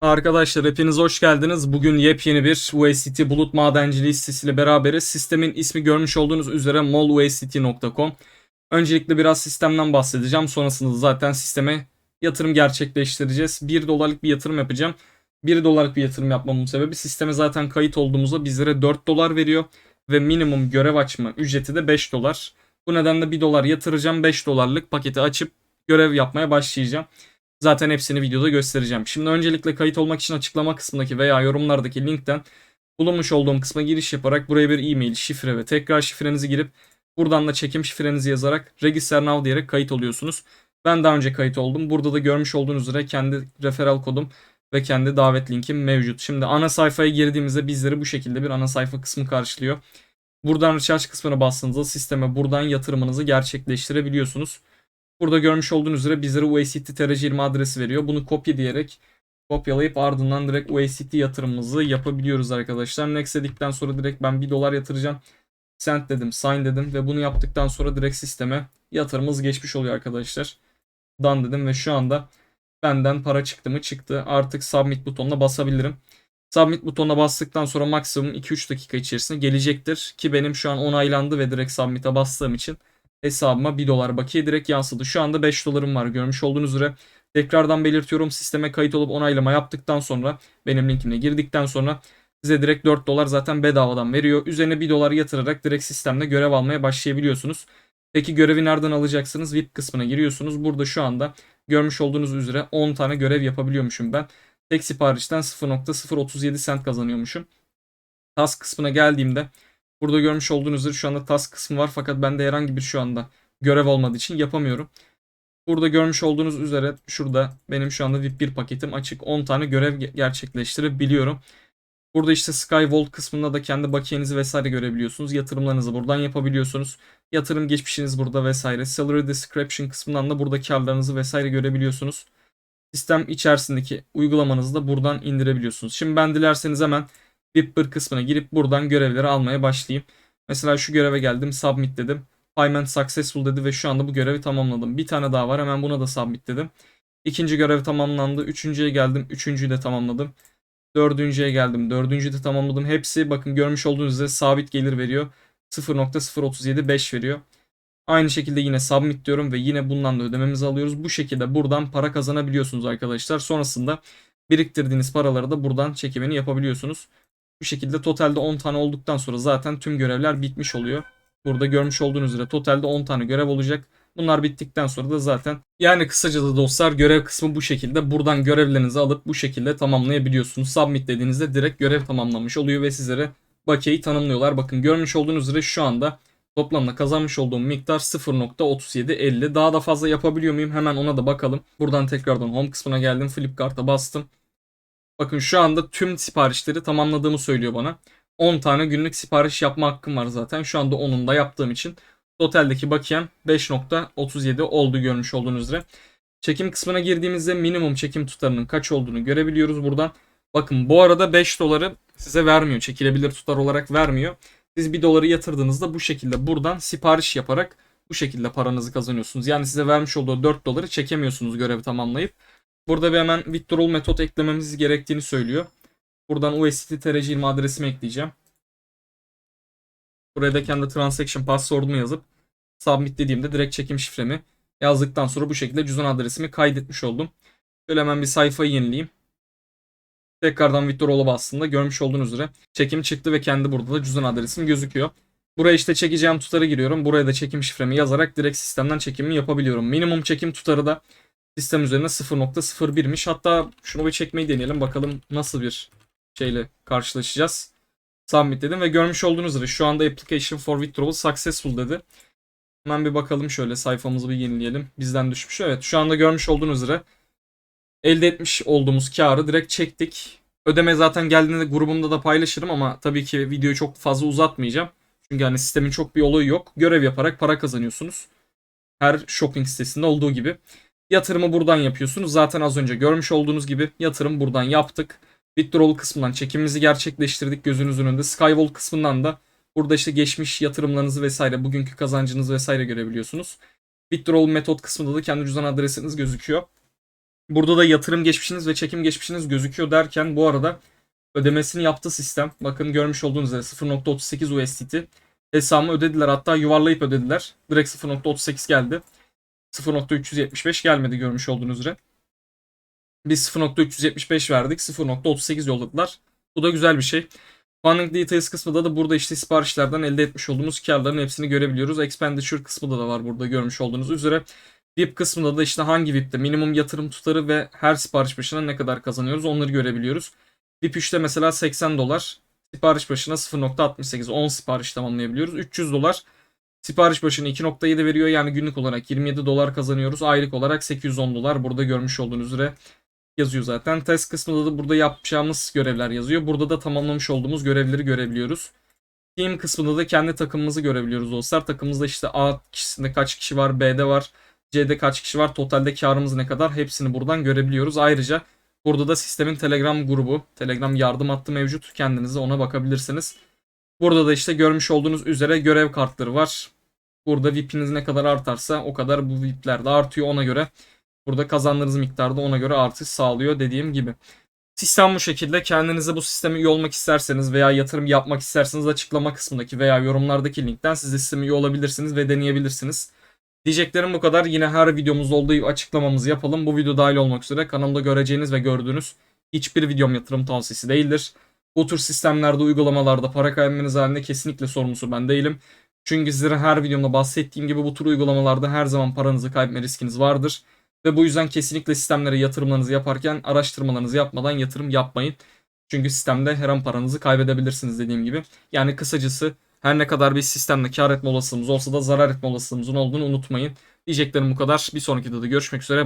Arkadaşlar hepiniz hoş geldiniz. Bugün yepyeni bir USDT bulut madenciliği sitesiyle beraberiz. Sistemin ismi görmüş olduğunuz üzere molUSDT.com. Öncelikle biraz sistemden bahsedeceğim. Sonrasında zaten sisteme yatırım gerçekleştireceğiz. 1 dolarlık bir yatırım yapacağım. 1 dolarlık bir yatırım yapmamın sebebi sisteme zaten kayıt olduğumuzda bizlere 4 dolar veriyor. Ve minimum görev açma ücreti de 5 dolar. Bu nedenle 1 dolar yatıracağım. 5 dolarlık paketi açıp görev yapmaya başlayacağım. Zaten hepsini videoda göstereceğim. Şimdi öncelikle kayıt olmak için açıklama kısmındaki veya yorumlardaki linkten bulunmuş olduğum kısma giriş yaparak buraya bir e-mail, şifre ve tekrar şifrenizi girip buradan da çekim şifrenizi yazarak Register Now diyerek kayıt oluyorsunuz. Ben daha önce kayıt oldum. Burada da görmüş olduğunuz üzere kendi referral kodum ve kendi davet linkim mevcut. Şimdi ana sayfaya girdiğimizde bizleri bu şekilde bir ana sayfa kısmı karşılıyor. Buradan recharge kısmına bastığınızda sisteme buradan yatırımınızı gerçekleştirebiliyorsunuz. Burada görmüş olduğunuz üzere bizlere USDT TRC20 adresi veriyor. Bunu kopya diyerek kopyalayıp ardından direkt USDT yatırımımızı yapabiliyoruz arkadaşlar. Next dedikten sonra direkt ben 1 dolar yatıracağım. Send dedim, sign dedim ve bunu yaptıktan sonra direkt sisteme yatırımımız geçmiş oluyor arkadaşlar. Done dedim ve şu anda benden para çıktı mı çıktı. Artık submit butonuna basabilirim. Submit butonuna bastıktan sonra maksimum 2-3 dakika içerisinde gelecektir. Ki benim şu an onaylandı ve direkt submit'e bastığım için hesabıma 1 dolar bakiye direkt yansıdı. Şu anda 5 dolarım var görmüş olduğunuz üzere. Tekrardan belirtiyorum sisteme kayıt olup onaylama yaptıktan sonra benim linkime girdikten sonra size direkt 4 dolar zaten bedavadan veriyor. Üzerine 1 dolar yatırarak direkt sistemde görev almaya başlayabiliyorsunuz. Peki görevi nereden alacaksınız? VIP kısmına giriyorsunuz. Burada şu anda görmüş olduğunuz üzere 10 tane görev yapabiliyormuşum ben. Tek siparişten 0.037 sent kazanıyormuşum. Task kısmına geldiğimde Burada görmüş olduğunuz üzere şu anda task kısmı var fakat bende herhangi bir şu anda görev olmadığı için yapamıyorum. Burada görmüş olduğunuz üzere şurada benim şu anda VIP 1 paketim açık 10 tane görev gerçekleştirebiliyorum. Burada işte Skyvault kısmında da kendi bakiyenizi vesaire görebiliyorsunuz. Yatırımlarınızı buradan yapabiliyorsunuz. Yatırım geçmişiniz burada vesaire. Salary description kısmından da burada karlarınızı vesaire görebiliyorsunuz. Sistem içerisindeki uygulamanızı da buradan indirebiliyorsunuz. Şimdi ben dilerseniz hemen Vipper kısmına girip buradan görevleri almaya başlayayım. Mesela şu göreve geldim. Submit dedim. Payment successful dedi ve şu anda bu görevi tamamladım. Bir tane daha var. Hemen buna da submit dedim. İkinci görev tamamlandı. Üçüncüye geldim. Üçüncüyü de tamamladım. Dördüncüye geldim. Dördüncüyü de tamamladım. Hepsi bakın görmüş olduğunuz üzere sabit gelir veriyor. 0.0375 veriyor. Aynı şekilde yine submit diyorum ve yine bundan da ödememizi alıyoruz. Bu şekilde buradan para kazanabiliyorsunuz arkadaşlar. Sonrasında biriktirdiğiniz paraları da buradan çekimini yapabiliyorsunuz. Bu şekilde totalde 10 tane olduktan sonra zaten tüm görevler bitmiş oluyor. Burada görmüş olduğunuz üzere totalde 10 tane görev olacak. Bunlar bittikten sonra da zaten yani kısaca da dostlar görev kısmı bu şekilde. Buradan görevlerinizi alıp bu şekilde tamamlayabiliyorsunuz. Submit dediğinizde direkt görev tamamlamış oluyor ve sizlere bakiyeyi tanımlıyorlar. Bakın görmüş olduğunuz üzere şu anda toplamda kazanmış olduğum miktar 0.3750. Daha da fazla yapabiliyor muyum? Hemen ona da bakalım. Buradan tekrardan home kısmına geldim. Flipkart'a bastım. Bakın şu anda tüm siparişleri tamamladığımı söylüyor bana. 10 tane günlük sipariş yapma hakkım var zaten. Şu anda 10'unu da yaptığım için totaldeki bakiyem 5.37 oldu görmüş olduğunuz üzere. Çekim kısmına girdiğimizde minimum çekim tutarının kaç olduğunu görebiliyoruz buradan. Bakın bu arada 5 doları size vermiyor. Çekilebilir tutar olarak vermiyor. Siz 1 doları yatırdığınızda bu şekilde buradan sipariş yaparak bu şekilde paranızı kazanıyorsunuz. Yani size vermiş olduğu 4 doları çekemiyorsunuz görevi tamamlayıp. Burada bir hemen withdrawal metot eklememiz gerektiğini söylüyor. Buradan USDT TRC20 adresimi ekleyeceğim. Buraya da kendi transaction password'umu yazıp submit dediğimde direkt çekim şifremi yazdıktan sonra bu şekilde cüzdan adresimi kaydetmiş oldum. Şöyle hemen bir sayfayı yenileyim. Tekrardan withdrawal'a bastığımda görmüş olduğunuz üzere çekim çıktı ve kendi burada da cüzdan adresim gözüküyor. Buraya işte çekeceğim tutarı giriyorum. Buraya da çekim şifremi yazarak direkt sistemden çekimimi yapabiliyorum. Minimum çekim tutarı da sistem üzerine 0.01'miş. Hatta şunu bir çekmeyi deneyelim. Bakalım nasıl bir şeyle karşılaşacağız. Submit dedim ve görmüş olduğunuz üzere şu anda application for withdrawal successful dedi. Hemen bir bakalım şöyle sayfamızı bir yenileyelim. Bizden düşmüş. Evet şu anda görmüş olduğunuz üzere elde etmiş olduğumuz karı direkt çektik. Ödeme zaten geldiğinde grubumda da paylaşırım ama tabii ki videoyu çok fazla uzatmayacağım. Çünkü hani sistemin çok bir olayı yok. Görev yaparak para kazanıyorsunuz. Her shopping sitesinde olduğu gibi. Yatırımı buradan yapıyorsunuz. Zaten az önce görmüş olduğunuz gibi yatırım buradan yaptık. Withdrawal kısmından çekimimizi gerçekleştirdik gözünüzün önünde. Skyvault kısmından da burada işte geçmiş yatırımlarınızı vesaire, bugünkü kazancınızı vesaire görebiliyorsunuz. Withdrawal metot kısmında da kendi cüzdan adresiniz gözüküyor. Burada da yatırım geçmişiniz ve çekim geçmişiniz gözüküyor derken bu arada ödemesini yaptı sistem. Bakın görmüş olduğunuz üzere 0.38 USDT hesabımı ödediler. Hatta yuvarlayıp ödediler. Direkt 0.38 geldi. 0.375 gelmedi görmüş olduğunuz üzere. Biz 0.375 verdik. 0.38 yolladılar. Bu da güzel bir şey. Funding Details kısmında da burada işte siparişlerden elde etmiş olduğumuz karların hepsini görebiliyoruz. Expenditure kısmında da var burada görmüş olduğunuz üzere. VIP kısmında da işte hangi VIP'te minimum yatırım tutarı ve her sipariş başına ne kadar kazanıyoruz onları görebiliyoruz. VIP 3'te mesela 80 dolar. Sipariş başına 0.68 10 sipariş tamamlayabiliyoruz. 300 dolar sipariş başına 2.7 veriyor. Yani günlük olarak 27 dolar kazanıyoruz. Aylık olarak 810 dolar. Burada görmüş olduğunuz üzere yazıyor zaten. Test kısmında da burada yapacağımız görevler yazıyor. Burada da tamamlamış olduğumuz görevleri görebiliyoruz. Team kısmında da kendi takımımızı görebiliyoruz dostlar. Takımımızda işte A kişisinde kaç kişi var, B'de var, C'de kaç kişi var, totalde karımız ne kadar hepsini buradan görebiliyoruz. Ayrıca burada da sistemin Telegram grubu, Telegram yardım hattı mevcut. Kendinize ona bakabilirsiniz. Burada da işte görmüş olduğunuz üzere görev kartları var. Burada VIP'iniz ne kadar artarsa o kadar bu VIP'ler de artıyor ona göre. Burada kazandığınız miktarda ona göre artış sağlıyor dediğim gibi. Sistem bu şekilde. Kendinize bu sisteme üye olmak isterseniz veya yatırım yapmak isterseniz açıklama kısmındaki veya yorumlardaki linkten siz de sisteme üye olabilirsiniz ve deneyebilirsiniz. Diyeceklerim bu kadar. Yine her videomuzda olduğu açıklamamızı yapalım. Bu video dahil olmak üzere kanalımda göreceğiniz ve gördüğünüz hiçbir videom yatırım tavsiyesi değildir. Bu tür sistemlerde, uygulamalarda para kaybetmeniz halinde kesinlikle sorumlusu ben değilim. Çünkü sizlere her videomda bahsettiğim gibi bu tür uygulamalarda her zaman paranızı kaybetme riskiniz vardır. Ve bu yüzden kesinlikle sistemlere yatırımlarınızı yaparken araştırmalarınızı yapmadan yatırım yapmayın. Çünkü sistemde her an paranızı kaybedebilirsiniz dediğim gibi. Yani kısacası her ne kadar bir sistemde kar etme olasılığımız olsa da zarar etme olasılığımızın olduğunu unutmayın. Diyeceklerim bu kadar. Bir sonraki videoda görüşmek üzere. Bye.